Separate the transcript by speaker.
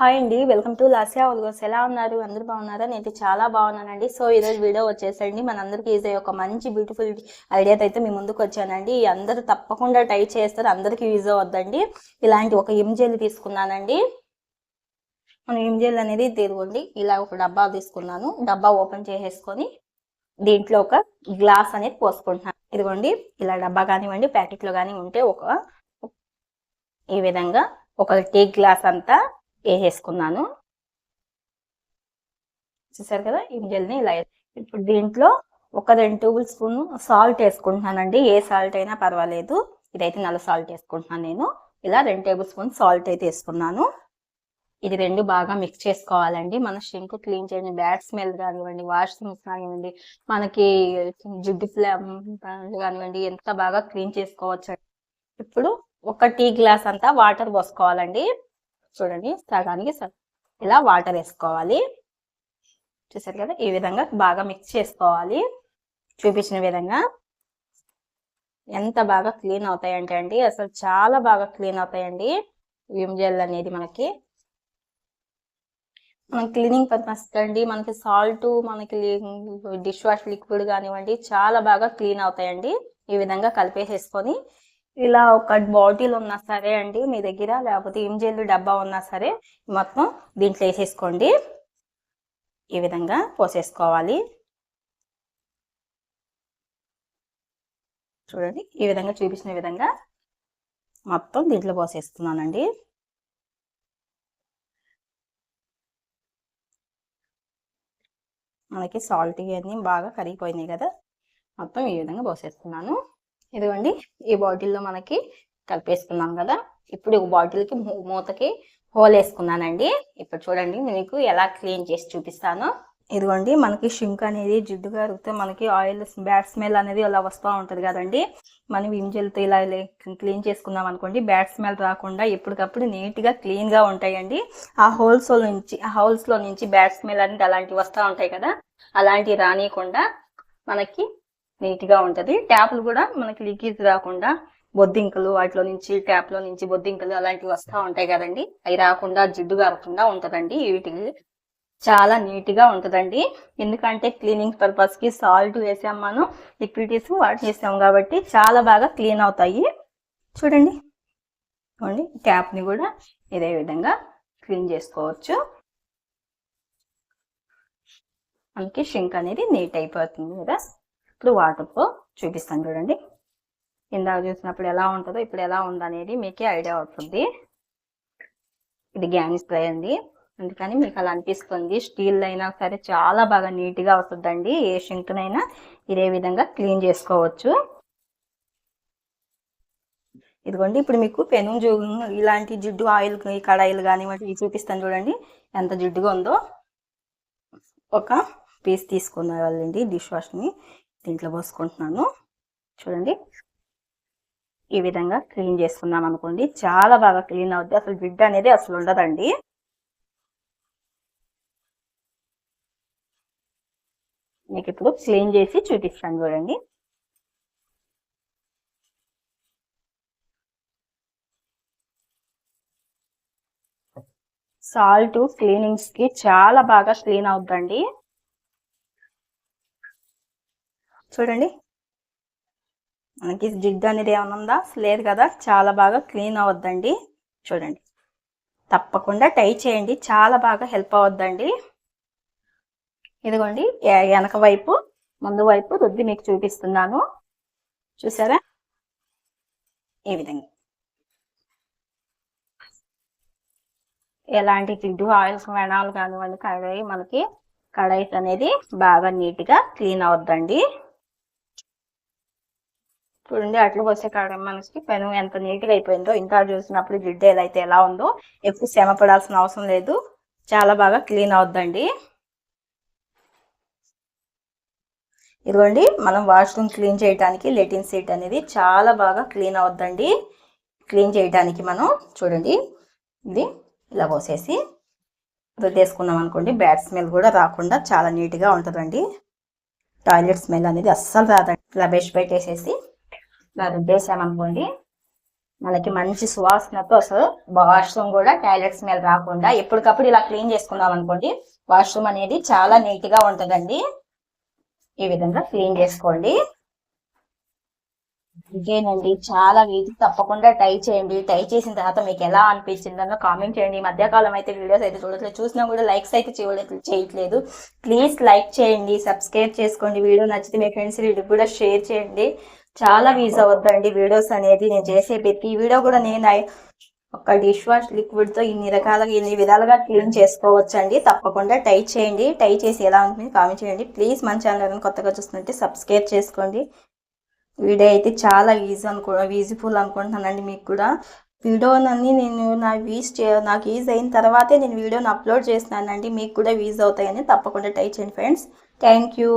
Speaker 1: Hi అండి. Welcome to Lasya vlogs. ఎలా ఉన్నారు? అందరు బాగున్నారా? నేను చాలా బాగున్నానండి. సో ఈరోజు వీడియో వచ్చేసండి మనందరికీ ఈజీ ఒక మంచి బ్యూటిఫుల్ ఐడియాతో అయితే మీ ముందుకు వచ్చానండి. అందరూ తప్పకుండా ట్రై చేస్తారు. అందరికీ యూజ్ అవద్దండి. ఇలాంటి ఒక ఎంజెల్ తీసుకున్నానండి. మనం ఎంజెల్ అనేది తీరుకోండి ఇలా ఒక డబ్బా తీసుకున్నాను. డబ్బా ఓపెన్ చేసేసుకొని దీంట్లో ఒక గ్లాస్ అనేది పోసుకుంటున్నాను. ఇదిగోండి. ఇలా డబ్బా కానివ్వండి ప్యాకెట్లో కానీ ఉంటే ఒక ఈ విధంగా ఒక టీ గ్లాస్ అంతా వేసేసుకున్నాను. చూసారు కదా ఈ జల్ని ఇలా ఇప్పుడు దీంట్లో ఒక రెండు టేబుల్ స్పూన్ సాల్ట్ వేసుకుంటున్నానండి. ఏ సాల్ట్ అయినా పర్వాలేదు. ఇదైతే నల్ల సాల్ట్ వేసుకుంటున్నాను నేను. ఇలా రెండు టేబుల్ స్పూన్ సాల్ట్ అయితే వేసుకున్నాను. ఇది రెండు బాగా మిక్స్ చేసుకోవాలండి. మన షింక్ క్లీన్ చేయండి బ్యాడ్ స్మెల్ కానివ్వండి వాష్రూమ్స్ కానివ్వండి మనకి జిడ్డు ఫ్లామ్ కానివ్వండి ఎంత బాగా క్లీన్ చేసుకోవచ్చు ఇప్పుడు ఒక టీ గ్లాస్ అంతా వాటర్ పోసుకోవాలండి. చూడండి సగానికి సగం. ఇలా వాటర్ వేసుకోవాలి. చూసారు కదా ఈ విధంగా బాగా మిక్స్ చేసుకోవాలి. చూపించిన విధంగా. ఎంత బాగా క్లీన్ అవుతాయంటే అండి అసలు చాలా బాగా క్లీన్ అవుతాయండి. విమ్ జెల్ అనేది మనకి. మనం క్లీనింగ్ పర్పస్ అండి మనకి సాల్ట్ మనకి డిష్ వాష్ లిక్విడ్ కానివ్వండి చాలా బాగా క్లీన్ అవుతాయండి. ఈ విధంగా కలిపేసేసుకొని ఇలా ఒక బాటిల్ ఉన్నా సరే అండి మీ దగ్గర లేకపోతే ఇంజెల్ డబ్బా ఉన్నా సరే మొత్తం దీంట్లో వేసేసుకోండి. ఈ విధంగా పోసేసుకోవాలి. చూడండి ఈ విధంగా చూపించిన విధంగా మొత్తం దీంట్లో పోసేస్తున్నానండి. మనకి సాల్ట్ ఇవన్నీ బాగా కరిగిపోయినాయి కదా మొత్తం ఈ విధంగా పోసేస్తున్నాను. ఇదిగోండి ఈ బాటిల్లో మనకి కలిపేసుకున్నాం కదా. ఇప్పుడు ఈ బాటిల్కి మూ- మూతకి హోల్ వేసుకున్నానండి. ఇప్పుడు చూడండి మీకు ఎలా క్లీన్ చేసి చూపిస్తాను. ఇదిగోండి మనకి షింక్ అనేది జిడ్డుగా అరిగితే మనకి ఆయిల్ బ్యాడ్ స్మెల్ అనేది అలా వస్తూ ఉంటుంది కదండి. మనం వింజల్తో ఇలా క్లీన్ చేసుకున్నాం అనుకోండి బ్యాడ్ స్మెల్ రాకుండా ఎప్పటికప్పుడు నీట్గా క్లీన్గా ఉంటాయండి. ఆ హోల్స్లో నుంచి ఆ హోల్స్లో నుంచి బ్యాడ్ స్మెల్ అనేది అలాంటివి వస్తూ ఉంటాయి కదా. అలాంటివి రానియకుండా మనకి నీట్గా ఉంటుంది. ట్యాప్లు కూడా మనకి లీకేజ్ రాకుండా బొద్దింకలు వాటిలో నుంచి ట్యాప్లో నుంచి బొద్దింకలు అలాంటివి వస్తూ ఉంటాయి కదండి. అవి రాకుండా జిడ్డు కారకుండా ఉంటదండి వీటికి. చాలా నీట్గా ఉంటదండి. ఎందుకంటే క్లీనింగ్ పర్పస్కి సాల్ట్ వేసాం మనం లిక్విడిటీస్ వాటి చేసాం కాబట్టి చాలా బాగా క్లీన్ అవుతాయి. చూడండి. చూడండి ట్యాప్ని కూడా ఇదే విధంగా క్లీన్ చేసుకోవచ్చు. మనకి షింక్ అనేది నీట్ అయిపోతుంది కదా. ఇప్పుడు వాటర్తో చూపిస్తాను చూడండి. ఇందాక చూసినప్పుడు ఎలా ఉంటుందో ఇప్పుడు ఎలా ఉందనేది మీకే ఐడియా అవుతుంది. ఇది గ్యానిస్ స్ప్రే అండి. అందుకని మీకు అలా అనిపిస్తుంది. స్టీల్ అయినా సరే చాలా బాగా నీట్గా వస్తుందండి. ఏ షింక్నైనా ఇదే విధంగా క్లీన్ చేసుకోవచ్చు. ఇదిగోండి ఇప్పుడు మీకు పెను ఇలాంటి జిడ్డు ఆయిల్ కడాయిలు కానీ చూపిస్తాను చూడండి. ఎంత జిడ్డుగా ఉందో. ఒక పీస్ తీసుకున్న వాళ్ళండి డిష్ వాష్ని. దీంట్లో పోసుకుంటున్నాను. చూడండి. ఈ విధంగా క్లీన్ చేసుకున్నాం అనుకోండి. చాలా బాగా క్లీన్ అవుద్ది. అసలు జిడ్డు అనేది అసలు ఉండదండి. మీకు ఇప్పుడు క్లీన్ చేసి చూపిస్తాను చూడండి. సాల్ట్ క్లీనింగ్స్కి చాలా బాగా క్లీన్ అవుద్దండి. చూడండి. మనకి జిడ్డు అనేది ఏమైనా ఉందా? లేదు కదా? చాలా బాగా క్లీన్ అవద్దండి చూడండి. తప్పకుండా టై చేయండి. చాలా బాగా హెల్ప్ అవద్దండి ఇదిగోండి. ఎ- వెనక వైపు ముందు వైపు రుద్ది మీకు చూపిస్తున్నాను. చూసారా? ఈ విధంగా. ఎలాంటి జిడ్డు ఆయిల్స్ వెనాలు కానివ్వండి కడాయి మనకి కడాయిస్ అనేది బాగా నీట్గా క్లీన్ అవద్దండి చూడండి అట్లా పోసే కాడ మనకి పెను ఎంత నీట్గా అయిపోయిందో ఇంకా చూసినప్పుడు జిడ్డు ఎలా అయితే ఎలా ఉందో ఎక్కువ శ్రమ పడాల్సిన అవసరం లేదు. చాలా బాగా క్లీన్ అవుద్దండి. ఇదిగోండి మనం వాష్రూమ్ క్లీన్ చేయడానికి లెటిన్ సీట్ అనేది చాలా బాగా క్లీన్ అవుద్దండి. క్లీన్ చేయడానికి మనం చూడండి ఇది ఇలా పోసేసి రుద్దేసుకున్నాం అనుకోండి బ్యాడ్ స్మెల్ కూడా రాకుండా చాలా నీట్గా ఉంటుందండి. టాయిలెట్ స్మెల్ అనేది అస్సలు రాదండి. ఇలా బెస్ట్ పెట్టేసేసి ఇలా రుద్దేసామనుకోండి మనకి మంచి సువాసనతో అసలు వాష్రూమ్ కూడా టాయిలెట్ స్మెల్ రాకుండా ఎప్పటికప్పుడు ఇలా క్లీన్ చేసుకున్నాం అనుకోండి వాష్రూమ్ అనేది చాలా నీట్గా ఉంటుందండి. ఈ విధంగా క్లీన్ చేసుకోండి. ఇదేనండి చాలా వీటి తప్పకుండా ట్రై చేయండి. ట్రై చేసిన తర్వాత మీకు ఎలా అనిపించిందనో కామెంట్ చేయండి. ఈ మధ్యకాలం అయితే వీడియోస్ అయితే చూడట్లేదు. చూసినా కూడా లైక్స్ అయితే చేయలేదు చేయట్లేదు. ప్లీజ్ లైక్ చేయండి సబ్స్క్రైబ్ చేసుకోండి. వీడియో నచ్చితే మీ ఫ్రెండ్స్ వీడికి కూడా షేర్ చేయండి. చాలా వీజ్ అవుద్దండి వీడియోస్ అనేది. నేను చేసే ప్రతి వీడియో కూడా నేను ఒక డిష్ వాష్ లిక్విడ్తో ఇన్ని రకాలుగా ఇన్ని విధాలుగా క్లీన్ చేసుకోవచ్చు అండి తప్పకుండా టై చేయండి. టై చేసి ఎలా ఉంటుంది కామెంట్ చేయండి. ప్లీజ్ మన ఛానల్ కొత్తగా చూస్తుంటే సబ్స్క్రైబ్ చేసుకోండి. వీడియో అయితే చాలా ఈజీ అనుకో ఈజీఫుల్ అనుకుంటున్నానండి మీకు కూడా. వీడియోనన్నీ నేను నా వీజ్ చే నాకు ఈజ్ అయిన తర్వాతే నేను వీడియోని అప్లోడ్ చేస్తున్నానండి. మీకు కూడా వీజ్ అవుతాయని తప్పకుండా టై చేయండి ఫ్రెండ్స్. Thank you.